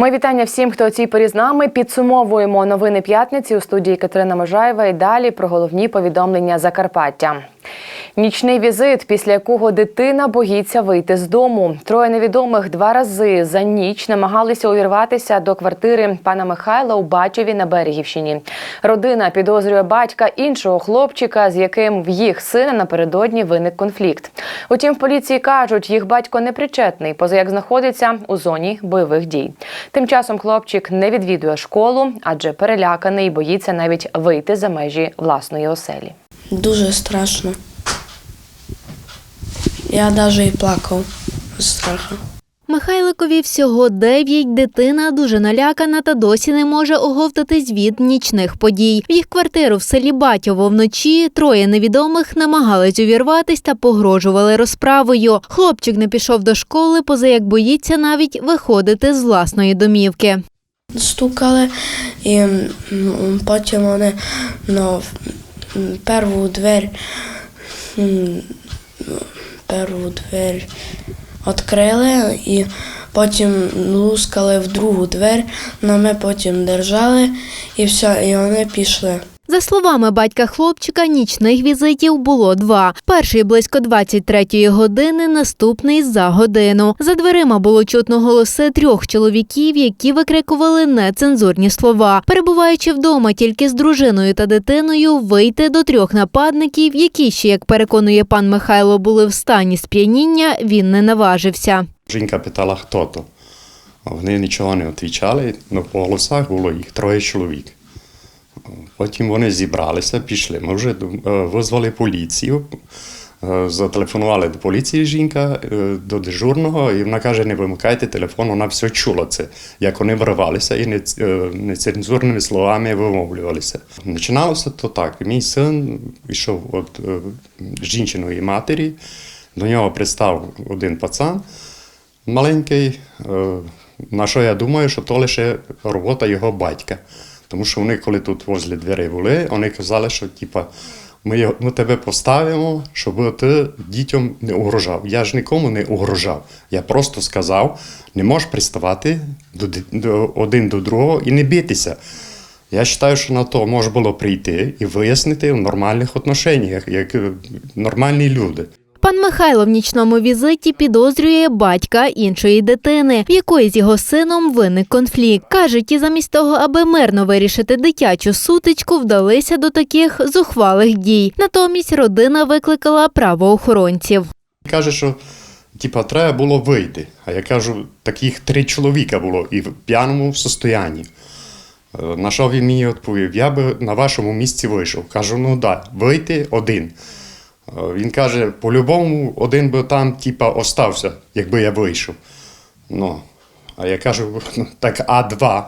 Ми вітання всім, хто у цій порі з нами. Підсумовуємо новини п'ятниці у студії Катерина Можаєва. І далі про головні повідомлення Закарпаття. Нічний візит, після якого дитина боїться вийти з дому. Троє невідомих два рази за ніч намагалися увірватися до квартири пана Михайла у Бачеві на Берегівщині. Родина підозрює батька іншого хлопчика, з яким в їх сина напередодні виник конфлікт. Утім, в поліції кажуть, їх батько не причетний, поза як знаходиться у зоні бойових дій. Тим часом хлопчик не відвідує школу, адже переляканий боїться навіть вийти за межі власної оселі. Дуже страшно. Я навіть і плакав з страху. Михайликові всього 9, дитина дуже налякана та досі не може оговтатись від нічних подій. В їх квартиру в селі Батьово вночі троє невідомих намагались увірватись та погрожували розправою. Хлопчик не пішов до школи, поза як боїться навіть виходити з власної домівки. Стукали, і потім вони ну, м, перву двері, перву двері відкрили і потім лускали в другу двері, ми потім держали і все, і вони пішли. За словами батька хлопчика, нічних візитів було два. Перший близько 23-ї години, наступний за годину. За дверима було чутно голоси трьох чоловіків, які викрикували нецензурні слова. Перебуваючи вдома тільки з дружиною та дитиною, вийти до трьох нападників, які ще, як переконує пан Михайло, були в стані сп'яніння, він не наважився. Жінка питала, хто то. Вони нічого не відповідали, але по голосах було їх троє чоловік. Потім вони зібралися, пішли. Ми вже визвали поліцію, зателефонували до поліції жінка, до дежурного, і вона каже, не вимикайте телефон, вона все чула це, як вони вривалися і нецензурними словами вимовлювалися. Починалося то так. Мій син йшов від жінчиної матері, до нього пристав один пацан маленький. На що я думаю, що то лише робота його батька. Тому що вони, коли тут возле дверей були, вони казали, що типа, ми, ми тебе поставимо, щоб ти дітям не угрожав. Я ж нікому не угрожав. Я просто сказав, не можеш приставати до, до, один до другого і не битися. Я вважаю, що на то можна було прийти і вияснити в нормальних отношеннях, як нормальні люди. Пан Михайло в нічному візиті підозрює батька іншої дитини, в якої з його сином виник конфлікт. Каже, ті замість того, аби мирно вирішити дитячу сутичку, вдалися до таких зухвалих дій. Натомість родина викликала правоохоронців. Каже, що типа, треба було вийти. А я кажу, таких три чоловіка було і в п'яному состоянні. Е, На що він мені відповів? Я би на вашому місці вийшов. Кажу, ну да, вийти один. Е, Він каже, по-любому один би там, типа, остався, якби я вийшов. Ну, а я кажу, «Ну, так А2.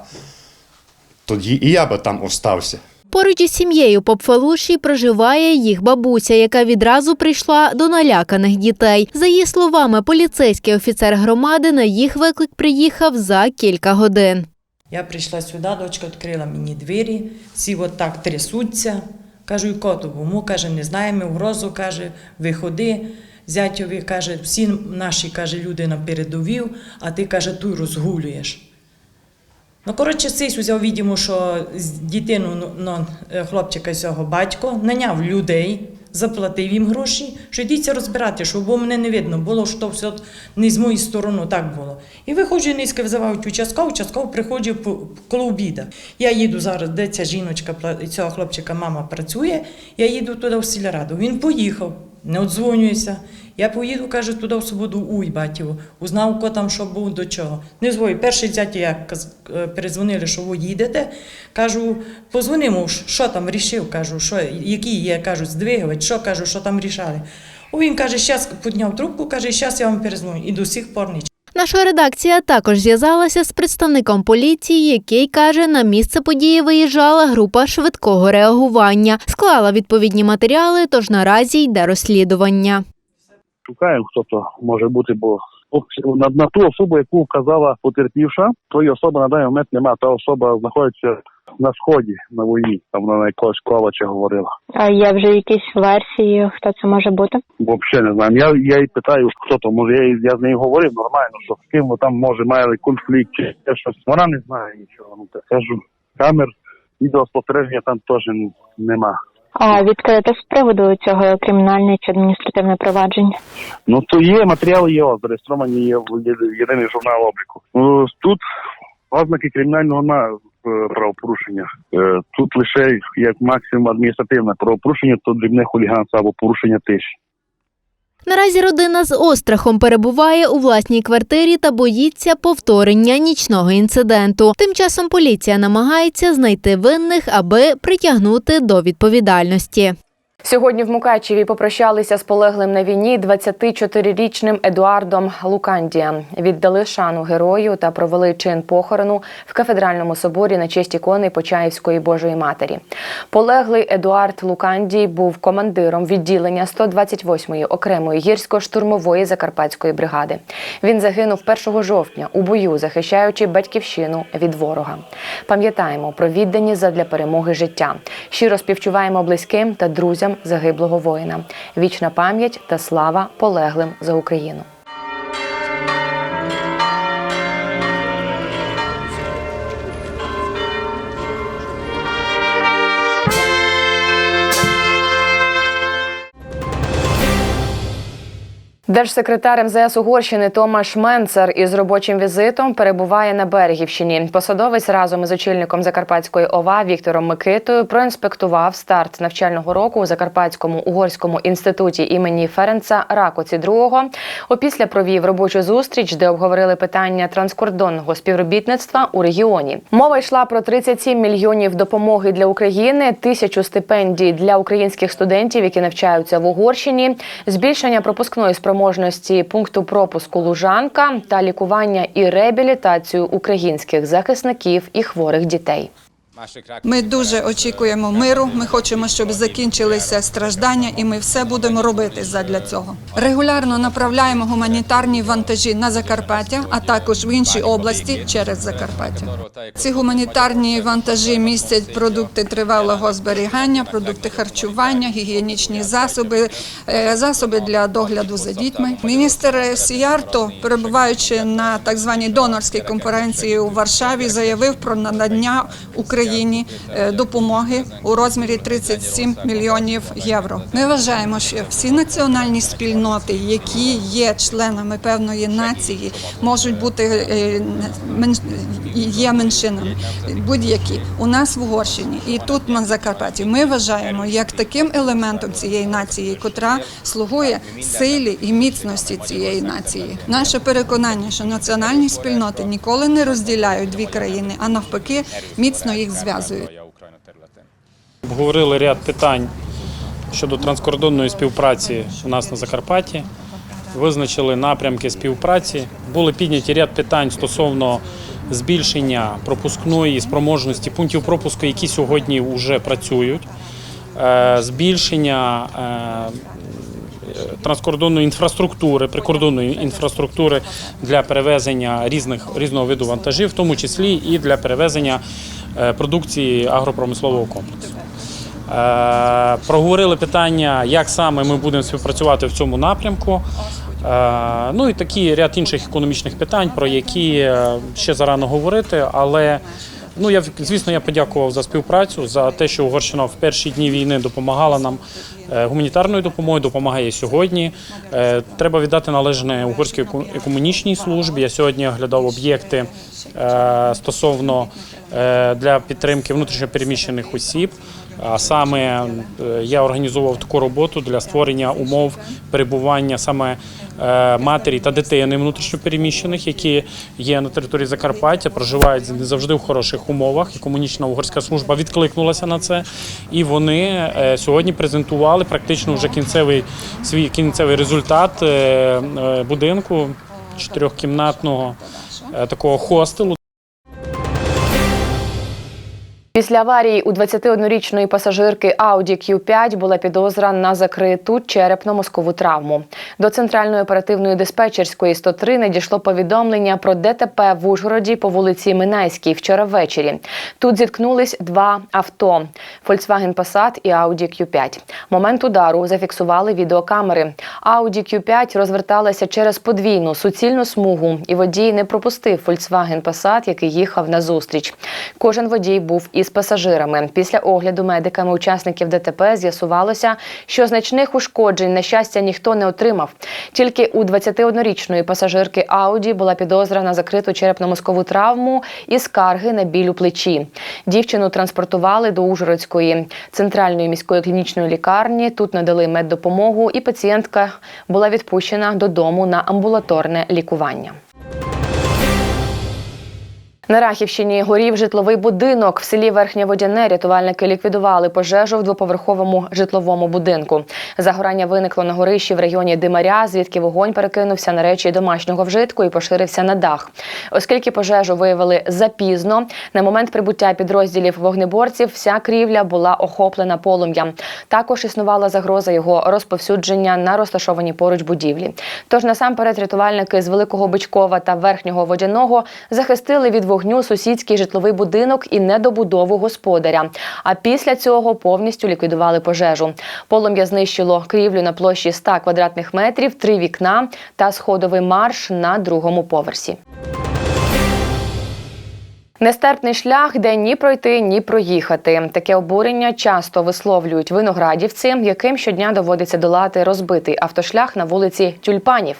Тоді і я би там остався. Поруч із сім'єю Попфалуші проживає їх бабуся, яка відразу прийшла до наляканих дітей. За її словами, поліцейський офіцер громади на їх виклик приїхав за кілька годин. Я прийшла сюди, дочка відкрила мені двері, всі от так трясуться. Кажу, і коту, бому, каже, не знаємо, угрозу, каже, виходи. Зятьові каже, всі наші каже, люди на передовів, а ти каже, ту розгулюєш. Ну, коротше, цей узяв відімо, що з дитину ну, ну, е, хлопчика цього батько наняв людей, заплатив їм гроші, що йдіться розбирати, щоб бо мене не видно було, що все не з моєї сторони так було. І виходжу низько визивають участково, участков приходжу коло обіда. Я їду зараз, де ця жіночка, цього хлопчика мама працює, я їду туди в сільраду. Він поїхав, не одзвонюється. Я поїду, каже, туди в суботу уй, батько. Узнав, ко там що був, до чого. Не звою. Перший зять, каз- е, перезвонили, що ви їдете. Кажу, позвонимо, що там рішив, кажу, що, які є, кажуть, здвигувач, що кажу, що там рішали. Він каже, щас підняв трубку, каже, зараз я вам перезвоню. І до сих пор нічого. Наша редакція також зв'язалася з представником поліції, який каже, на місце події виїжджала група швидкого реагування, склала відповідні матеріали, тож наразі йде розслідування. шукаємо, хто то може бути, бо на, ту особу, яку вказала потерпівша, тої особи на даний момент немає. Та особа знаходиться на сході, на війні. Там вона на якогось ковача говорила. А є вже якісь версії, хто це може бути? Взагалі не знаю. Я, я їй питаю, хто то, може я, я з нею говорив нормально, що з ким там може має конфлікт чи щось. Вона не знає нічого. Ну, так кажу, камер, відеоспостереження там теж нема. А відкрите з приводу цього кримінальне чи адміністративне провадження? Ну то є матеріали є, зареєстровані є в єдиний журнал обліку. Ну, тут ознаки кримінального на правопорушення. Е, Тут лише як максимум адміністративне правопорушення, то дрібне хуліганство або порушення тиші. Наразі родина з острахом перебуває у власній квартирі та боїться повторення нічного інциденту. Тим часом поліція намагається знайти винних, аби притягнути до відповідальності. Сьогодні в Мукачеві попрощалися з полеглим на війні 24-річним Едуардом Лукандія. Віддали шану герою та провели чин похорону в кафедральному соборі на честь ікони Почаївської Божої Матері. Полеглий Едуард Лукандій був командиром відділення 128-ї окремої гірсько-штурмової закарпатської бригади. Він загинув 1 жовтня у бою, захищаючи батьківщину від ворога. Пам'ятаємо про віддані задля перемоги життя. Щиро співчуваємо близьким та друзям загиблого воїна. Вічна пам'ять та слава полеглим за Україну. Держсекретар МЗС Угорщини Томаш Менцер із робочим візитом перебуває на Берегівщині. Посадовець разом із очільником Закарпатської ОВА Віктором Микитою проінспектував старт навчального року у Закарпатському угорському інституті імені Ференца Ракоці II. Опісля провів робочу зустріч, де обговорили питання транскордонного співробітництва у регіоні. Мова йшла про 37 мільйонів допомоги для України, тисячу стипендій для українських студентів, які навчаються в Угорщині, збільшення пропускної спроможності пункту пропуску Лужанка та лікування і реабілітацію українських захисників і хворих дітей. Ми дуже очікуємо миру. Ми хочемо, щоб закінчилися страждання, і ми все будемо робити задля цього. Регулярно направляємо гуманітарні вантажі на Закарпаття, а також в інші області через Закарпаття. Ці гуманітарні вантажі містять продукти тривалого зберігання, продукти харчування, гігієнічні засоби, е, засоби для догляду за дітьми. Міністр Сіярто, перебуваючи на так званій донорській конференції у Варшаві, заявив про надання Україні е, допомоги у розмірі 37 мільйонів євро. Ми вважаємо, що всі національні спільноти, які є членами певної нації, можуть бути е, є меншинами будь-які у нас в Угорщині і тут на Закарпатті. Ми вважаємо як таким елементом цієї нації, котра слугує силі і міцності цієї нації. Наше переконання, що національні спільноти ніколи не розділяють дві країни, а навпаки, міцно їх зв'язують. Обговорили ряд питань щодо транскордонної співпраці у нас на Закарпатті. Визначили напрямки співпраці. Були підняті ряд питань стосовно збільшення пропускної спроможності пунктів пропуску, які сьогодні вже працюють, е, збільшення е, транскордонної інфраструктури, прикордонної інфраструктури для перевезення різних різного виду вантажів, в тому числі і для перевезення продукції агропромислового комплексу. Е, Проговорили питання, як саме ми будемо співпрацювати в цьому напрямку. Е, Ну і такий ряд інших економічних питань, про які е, ще зарано говорити. Але ну я звісно я подякував за співпрацю, за те, що Угорщина в перші дні війни допомагала нам е, гуманітарною допомогою, допомагає сьогодні. Е, Треба віддати належне угорській екомунічній службі. Я сьогодні оглядав об'єкти е, стосовно для підтримки внутрішньопереміщених осіб. А саме е, я організовував таку роботу для створення умов перебування саме е, матері та дитини внутрішньопереміщених, які є на території Закарпаття, проживають не завжди в хороших умовах. І комунічна угорська служба відкликнулася на це. І вони е, сьогодні презентували практично вже кінцевий свій кінцевий результат будинку чотирьохкімнатного такого хостелу. Після аварії у 21-річної пасажирки Audi Q5 була підозра на закриту черепно-мозкову травму. До центральної оперативної диспетчерської 103 надійшло повідомлення про ДТП в Ужгороді по вулиці Минайській вчора ввечері. Тут зіткнулись два авто: Volkswagen Passat і Audi Q5. Момент удару зафіксували відеокамери. Audi Q5 розверталася через подвійну суцільну смугу, і водій не пропустив Volkswagen Passat, який їхав назустріч. Кожен водій був із пасажирами. Після огляду медиками учасників ДТП з'ясувалося, що значних ушкоджень, на щастя, ніхто не отримав. Тільки у 21-річної пасажирки Ауді була підозра на закриту черепно-мозкову травму і скарги на біль у плечі. Дівчину транспортували до Ужгородської центральної міської клінічної лікарні. Тут надали меддопомогу, і пацієнтка була відпущена додому на амбулаторне лікування. На Рахівщині горів житловий будинок. В селі Верхнє Водяне рятувальники ліквідували пожежу в двоповерховому житловому будинку. Загорання виникло на горищі в районі Димаря, звідки вогонь перекинувся на речі домашнього вжитку і поширився на дах. Оскільки пожежу виявили запізно, на момент прибуття підрозділів вогнеборців вся крівля була охоплена полум'ям. Також існувала загроза його розповсюдження на розташовані поруч будівлі. Тож насамперед рятувальники з Великого Бичкова та Верхнього Водяного захистили від вогню сусідський житловий будинок і недобудову господаря. А після цього повністю ліквідували пожежу. Полум'я знищило крівлю на площі 100 квадратних метрів, три вікна та сходовий марш на другому поверсі. Нестерпний шлях, де ні пройти, ні проїхати. Таке обурення часто висловлюють виноградівці, яким щодня доводиться долати розбитий автошлях на вулиці Тюльпанів.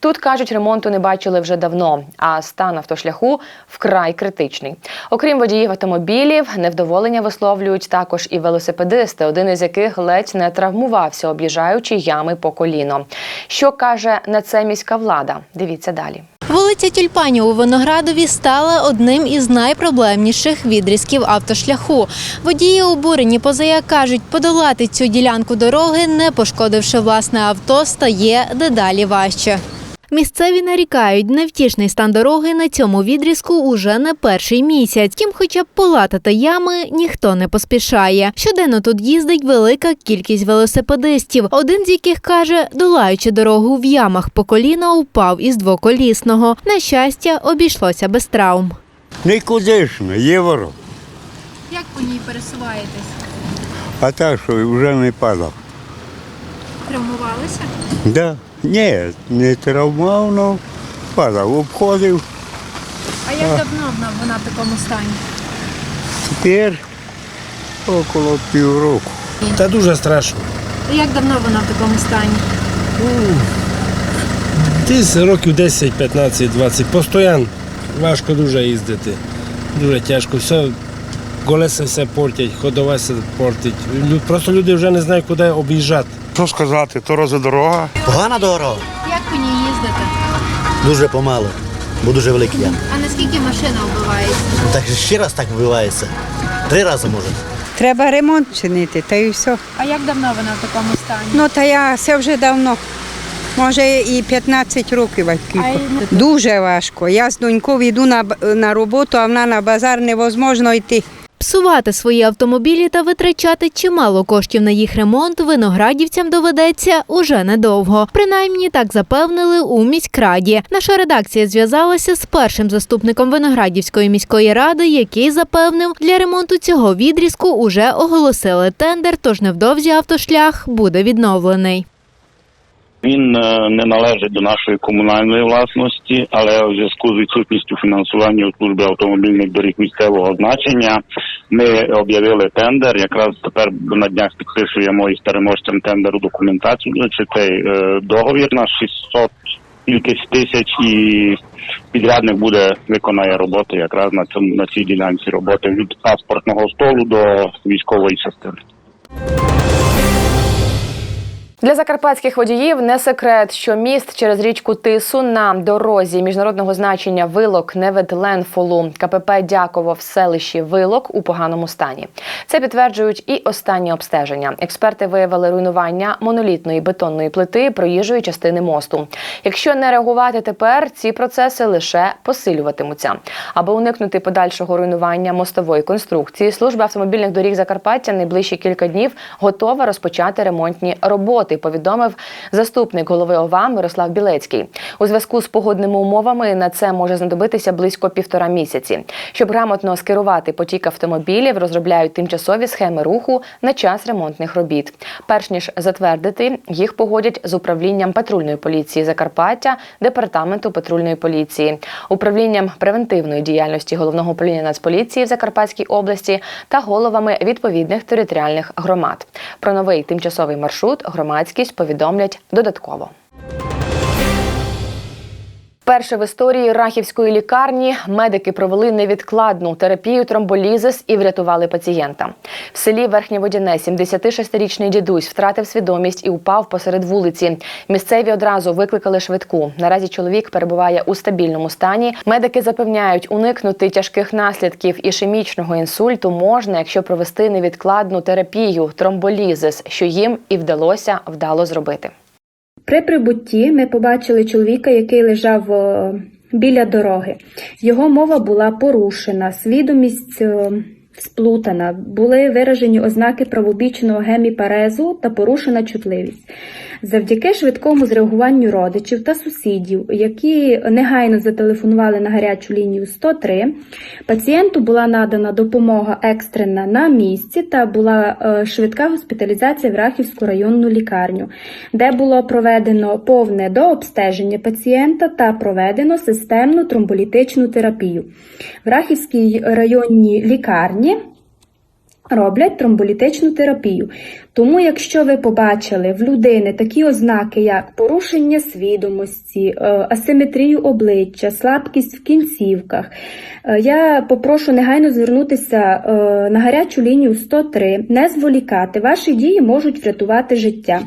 Тут кажуть, ремонту не бачили вже давно, а стан автошляху вкрай критичний. Окрім водіїв автомобілів, невдоволення висловлюють також і велосипедисти, один із яких ледь не травмувався, об'їжджаючи ями по коліно. Що каже на це міська влада? Дивіться далі. Вулиця Тюльпанів у Виноградові стала одним із найпроблемніших відрізків автошляху. Водії обурені позаяк кажуть, подолати цю ділянку дороги, не пошкодивши власне авто, стає дедалі важче. Місцеві нарікають, невтішний стан дороги на цьому відрізку уже не перший місяць. Тім, хоча б полатати ями ніхто не поспішає. Щоденно тут їздить велика кількість велосипедистів. Один з яких каже, долаючи дорогу в ямах по коліна, упав із двоколісного. На щастя, обійшлося без травм. Нікудишно, євро. Як по ній пересуваєтесь? А так, що вже не падав. Травмувалися? Да. Ні, не травмав, но падав, обходив. А як давно вона в такому стані? Тепер около півроку. Та дуже страшно. Як давно вона в такому стані? Десь років 10, 15, 20. Постоянно важко дуже їздити. Дуже тяжко. Все, колеса все портять, ходова все портить. Просто люди вже не знають, куди об'їжджати. Що сказати, то дорога. Погана дорога, Як по ній їздити? дуже помало, бо дуже великий ям. А наскільки машина вбивається? Так ще раз так вбивається. Три рази може. Треба ремонт чинити, та й все. А як давно вона в такому стані? Ну та я це вже давно. Може і 15 років. а кілько. Дуже важко. Я з донькою йду на, на роботу, а вона на базар невозможно йти. Псувати свої автомобілі та витрачати чимало коштів на їх ремонт виноградівцям доведеться уже недовго. Принаймні так запевнили у міськраді. Наша редакція зв'язалася з першим заступником Виноградівської міської ради, який запевнив, для ремонту цього відрізку уже оголосили тендер, тож невдовзі автошлях буде відновлений. Він е, не належить до нашої комунальної власності, але у зв'язку з відсутністю фінансування у служби автомобільних доріг місцевого значення ми об'явили тендер. Якраз тепер на днях підписуємо із переможцем тендеру документацію. Чи цей е, договір на 600 кількість тисяч і підрядник буде виконає роботи якраз на цьому на цій ділянці роботи від паспортного столу до військової частини. Для закарпатських водіїв не секрет, що міст через річку Тису на дорозі міжнародного значення Вилок Неведленфолу КПП Дяково в селищі Вилок у поганому стані. Це підтверджують і останні обстеження. Експерти виявили руйнування монолітної бетонної плити проїжджої частини мосту. Якщо не реагувати тепер, ці процеси лише посилюватимуться. Аби уникнути подальшого руйнування мостової конструкції, служба автомобільних доріг Закарпаття найближчі кілька днів готова розпочати ремонтні роботи. Повідомив заступник голови ОВА Мирослав Білецький. У зв'язку з погодними умовами на це може знадобитися близько півтора місяці. Щоб грамотно скерувати потік автомобілів, розробляють тимчасові схеми руху на час ремонтних робіт. Перш ніж затвердити, їх погодять з управлінням патрульної поліції Закарпаття, департаменту патрульної поліції, управлінням превентивної діяльності головного управління Нацполіції в Закарпатській області та головами відповідних територіальних громад. Про новий тимчасовий маршрут громадськість повідомлять додатково. Перше в історії рахівської лікарні медики провели невідкладну терапію тромболізис і врятували пацієнта. В селі Верхнє Водяне 76-річний дідусь втратив свідомість і упав посеред вулиці. Місцеві одразу викликали швидку. Наразі чоловік перебуває у стабільному стані. Медики запевняють, уникнути тяжких наслідків ішемічного інсульту можна, якщо провести невідкладну терапію тромболізис, що їм і вдалося вдало зробити. При прибутті ми побачили чоловіка, який лежав е, біля дороги. Його мова була порушена, свідомість е, сплутана, були виражені ознаки правобічного геміпарезу та порушена чутливість. Завдяки швидкому зреагуванню родичів та сусідів, які негайно зателефонували на гарячу лінію 103, пацієнту була надана допомога екстрена на місці та була е, швидка госпіталізація в Рахівську районну лікарню, де було проведено повне дообстеження пацієнта та проведено системну тромболітичну терапію. В Рахівській районній лікарні роблять тромболітичну терапію. Тому, якщо ви побачили в людини такі ознаки, як порушення свідомості, е, асиметрію обличчя, слабкість в кінцівках, е, я попрошу негайно звернутися е, на гарячу лінію 103, не зволікати. Ваші дії можуть врятувати життя.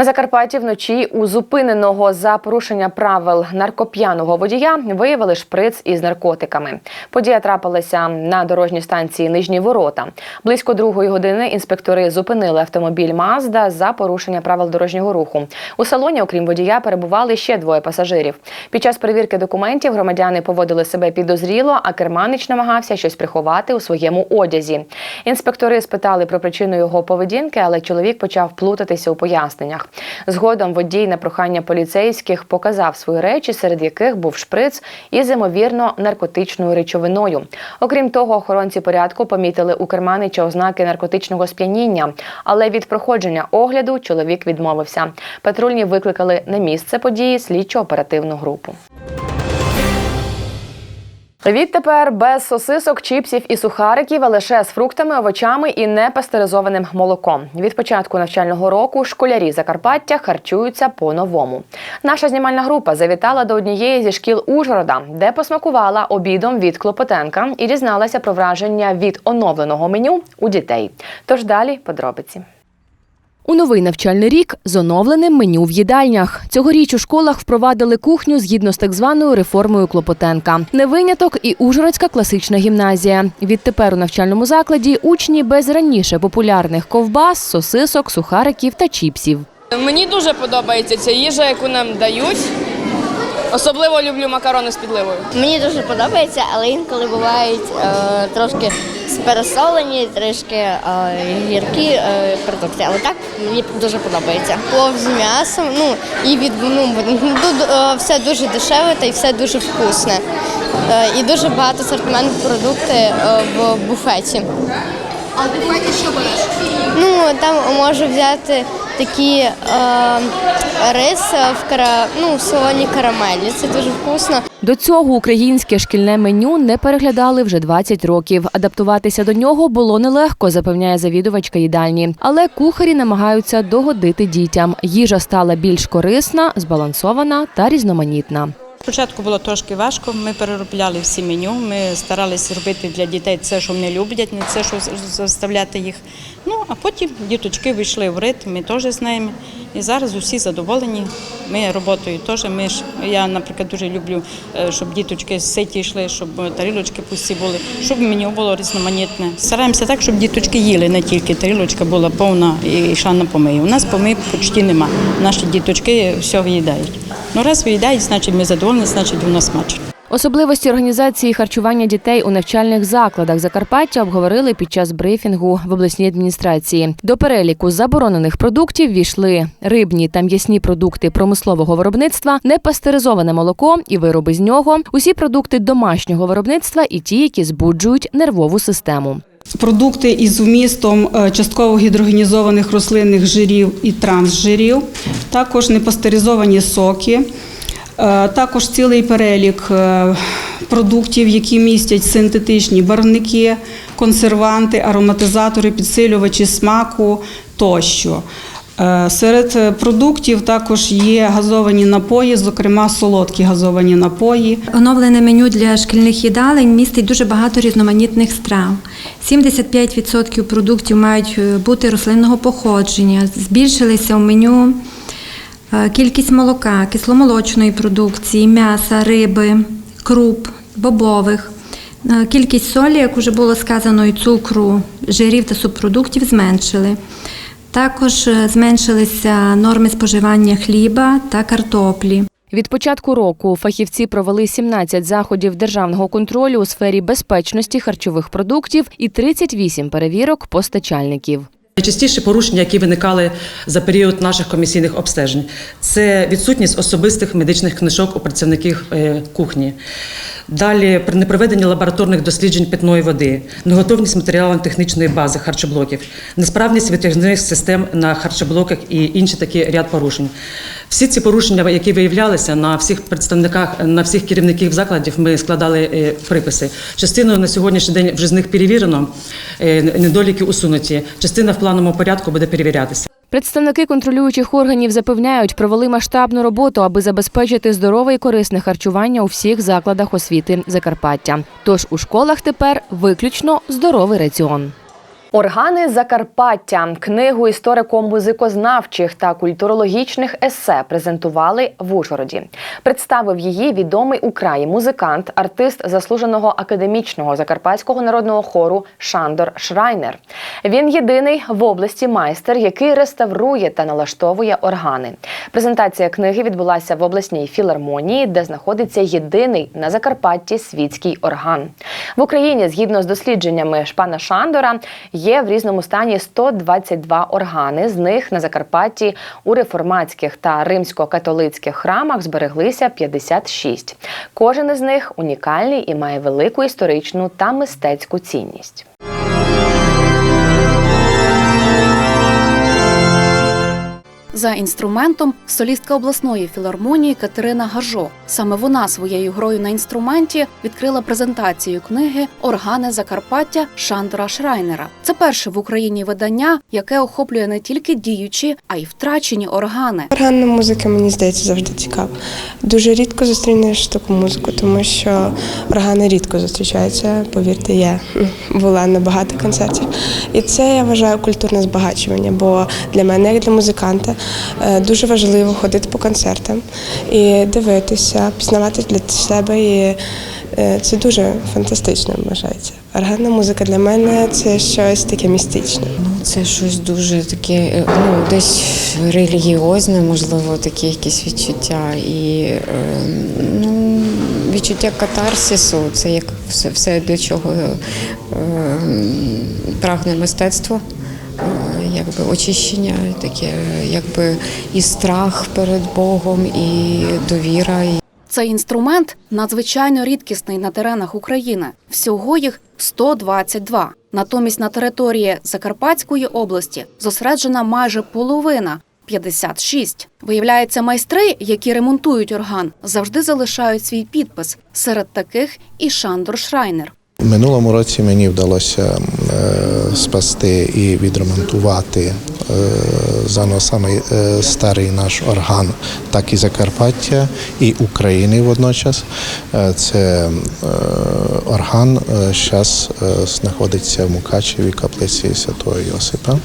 На Закарпатті вночі у зупиненого за порушення правил наркоп'яного водія виявили шприц із наркотиками. Подія трапилася на дорожній станції Нижні Ворота. Близько другої години інспектори зупинили автомобіль Мазда за порушення правил дорожнього руху. У салоні, окрім водія, перебували ще двоє пасажирів. Під час перевірки документів громадяни поводили себе підозріло, а керманич намагався щось приховати у своєму одязі. Інспектори спитали про причину його поведінки, але чоловік почав плутатися у поясненнях. Згодом водій на прохання поліцейських показав свої речі, серед яких був шприц із ймовірно наркотичною речовиною. Окрім того, охоронці порядку помітили у керманича ознаки наркотичного сп'яніння, але від проходження огляду чоловік відмовився. Патрульні викликали на місце події слідчо-оперативну групу. Відтепер без сосисок, чіпсів і сухариків, а лише з фруктами, овочами і непастеризованим молоком. Від початку навчального року школярі Закарпаття харчуються по-новому. Наша знімальна група завітала до однієї зі шкіл Ужгорода, де посмакувала обідом від Клопотенка і дізналася про враження від оновленого меню у дітей. Тож далі подробиці. У новий навчальний рік з оновленим меню в їдальнях. Цьогоріч у школах впровадили кухню згідно з так званою реформою Клопотенка. Не виняток і Ужгородська класична гімназія. Відтепер у навчальному закладі учні без раніше популярних ковбас, сосисок, сухариків та чіпсів. Мені дуже подобається ця їжа, яку нам дають. Особливо люблю макарони з підливою. Мені дуже подобається, але інколи бувають е, трошки пересолені, трішки е, гіркі е, продукти. Але так мені дуже подобається. Плов з м'ясом, ну і від ну, тут е, все дуже дешеве та й все дуже вкусне. Е, і дуже багато асортимент продукти е, в буфеті. А в буфеті що береш? Ну там можу взяти такі е, рис в кара, ну, в солоні карамелі. Це дуже вкусно. До цього українське шкільне меню не переглядали вже 20 років. Адаптуватися до нього було нелегко, запевняє завідувачка їдальні. Але кухарі намагаються догодити дітям. Їжа стала більш корисна, збалансована та різноманітна. Спочатку було трошки важко, ми переробляли всі меню, ми старалися робити для дітей це, що вони люблять, не це, що заставляти їх. Ну, а потім діточки вийшли в ритм, ми теж знаємо. І зараз усі задоволені. Ми роботою теж. Ми ж, я, наприклад, дуже люблю, е, щоб діточки ситі йшли, щоб тарілочки пусті були, щоб меню було різноманітне. Стараємося так, щоб діточки їли, не тільки тарілочка була повна і йшла на помию. У нас помий почти нема. Наші діточки все виїдають. Ну, раз виїдають, значить ми задоволені, значить воно смачно. Особливості організації харчування дітей у навчальних закладах Закарпаття обговорили під час брифінгу в обласній адміністрації. До переліку заборонених продуктів війшли рибні та м'ясні продукти промислового виробництва, непастеризоване молоко і вироби з нього, усі продукти домашнього виробництва і ті, які збуджують нервову систему. Продукти із вмістом е, частково гідрогенізованих рослинних жирів і трансжирів, також непастеризовані соки, також цілий перелік е, продуктів, які містять синтетичні барвники, консерванти, ароматизатори, підсилювачі смаку тощо. Е, Серед е, продуктів також є газовані напої, зокрема солодкі газовані напої. Оновлене меню для шкільних їдалень містить дуже багато різноманітних страв. 75% продуктів мають е, бути рослинного походження. Збільшилися в меню е, кількість молока, кисломолочної продукції, м'яса, риби, круп, бобових. Е, Кількість солі, як вже було сказано, і цукру, жирів та субпродуктів зменшили. Також е, зменшилися норми споживання хліба та картоплі. Від початку року фахівці провели 17 заходів державного контролю у сфері безпечності харчових продуктів і 38 перевірок постачальників. Найчастіші порушення, які виникали за період наших комісійних обстежень, це відсутність особистих медичних книжок у працівників е, кухні. Далі при непроведенні лабораторних досліджень питної води, неготовність матеріалам технічної бази харчоблоків, несправність витяжних систем на харчоблоках і інші такі ряд порушень. Всі ці порушення, які виявлялися на всіх представниках, на всіх керівників закладів, ми складали е, приписи. Частину на сьогоднішній день вже з них перевірено, е, недоліки усунуті. Частина в плановому порядку буде перевірятися. Представники контролюючих органів запевняють, провели масштабну роботу, аби забезпечити здорове і корисне харчування у всіх закладах освіти Закарпаття. Тож у школах тепер виключно здоровий раціон. Органи Закарпаття книгу історико-музикознавчих та культурологічних есе презентували в Ужгороді. Представив її відомий у краї музикант, артист заслуженого академічного закарпатського народного хору Шандор Шрайнер. Він єдиний в області майстер, який реставрує та налаштовує органи. Презентація книги відбулася в обласній філармонії, де знаходиться єдиний на Закарпатті світський орган. В Україні, згідно з дослідженнями пана Шандора, є в різному стані 122 органи. З них на Закарпатті у реформатських та римсько-католицьких храмах збереглися 56. Кожен із них унікальний і має велику історичну та мистецьку цінність. За інструментом солістка обласної філармонії Катерина Гажо. Саме вона своєю грою на інструменті відкрила презентацію книги Органи Закарпаття Шандора Шрайнера. Це перше в Україні видання, яке охоплює не тільки діючі, а й втрачені органи. Органна музика мені здається завжди цікава. Дуже рідко зустрінеш таку музику, тому що органи рідко зустрічаються. Повірте, я була на багато концертів. І це я вважаю культурне збагачування, бо для мене, як для музиканта, дуже важливо ходити по концертам і дивитися, пізнавати для себе. І е, це дуже фантастично вважається. Органна музика для мене це щось таке містичне. Це щось дуже таке, е, ну десь релігіозне, можливо, такі якісь відчуття. І е, ну, відчуття катарсису, це як все, все до чого е, прагне мистецтво. Якби очищення, таке, якби і страх перед Богом, і довіра. Цей інструмент надзвичайно рідкісний на теренах України. Всього їх 122. Натомість на території Закарпатської області зосереджена майже половина 56. Виявляється, майстри, які ремонтують орган, завжди залишають свій підпис. Серед таких і Шандор Шрайнер. Минулому році мені вдалося е, спасти і відремонтувати е, заново саме е, старий наш орган, так і Закарпаття, і України водночас. Це орган зараз знаходиться в Мукачеві, каплиці Святого Йосипа.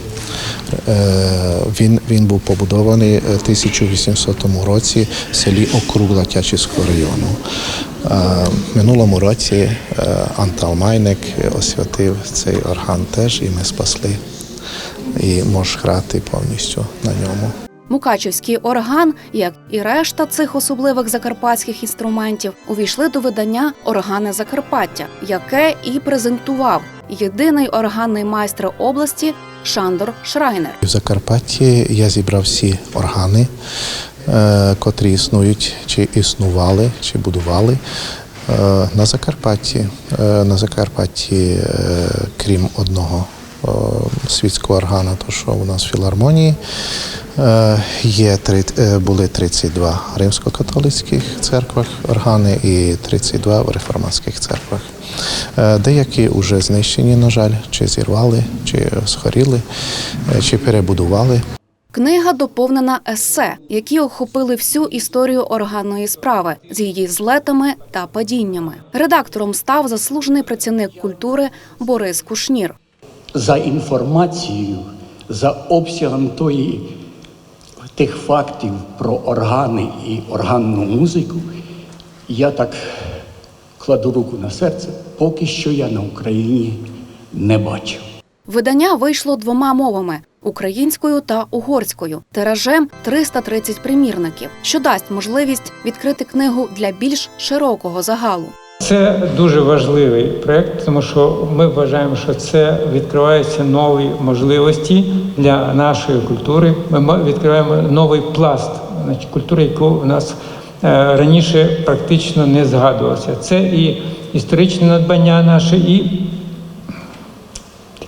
Він, він був побудований в 1800 році в селі Округла Тячівського району. Минулому році е, Антал Майник освятив цей орган теж, і ми спасли. І можеш грати повністю на ньому. Мукачівський орган, як і решта цих особливих закарпатських інструментів, увійшли до видання Органи Закарпаття, яке і презентував єдиний органний майстер області Шандор Шрайнер. В Закарпатті я зібрав всі органи, котрі існують, чи існували, чи будували. Е, На Закарпатті, Е, на Закарпатті, е, крім одного е, світського органа, то що у нас в філармонії, е, є, е, були 32 римсько-католицьких церквах органи і 32 в реформатських церквах. Е, Деякі вже знищені, на жаль, чи зірвали, чи згоріли, е, чи перебудували. Книга доповнена есе, які охопили всю історію органної справи з її злетами та падіннями. Редактором став заслужений працівник культури Борис Кушнір. за інформацією, за обсягом тої, тих фактів про органи і органну музику, я так кладу руку на серце, поки що я на Україні не бачив. Видання вийшло двома мовами українською та угорською, тиражем 330 примірників, що дасть можливість відкрити книгу для більш широкого загалу. Це дуже важливий проект, тому що ми вважаємо, що це відкриваються нові можливості для нашої культури. Ми відкриваємо новий пласт значить, культури, яку в нас е, раніше практично не згадувалося. Це і історичне надбання наше, і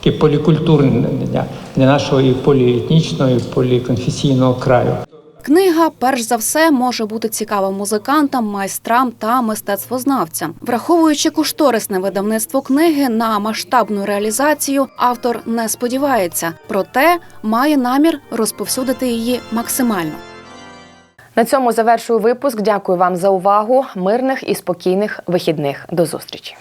таке полікультурне для, для нашого і поліетнічного, і поліконфесійного краю. Книга, перш за все, може бути цікава музикантам, майстрам та мистецтвознавцям. Враховуючи кошторисне видавництво книги на масштабну реалізацію, автор не сподівається, проте має намір розповсюдити її максимально. На цьому завершую випуск. Дякую вам за увагу. Мирних і спокійних вихідних. До зустрічі.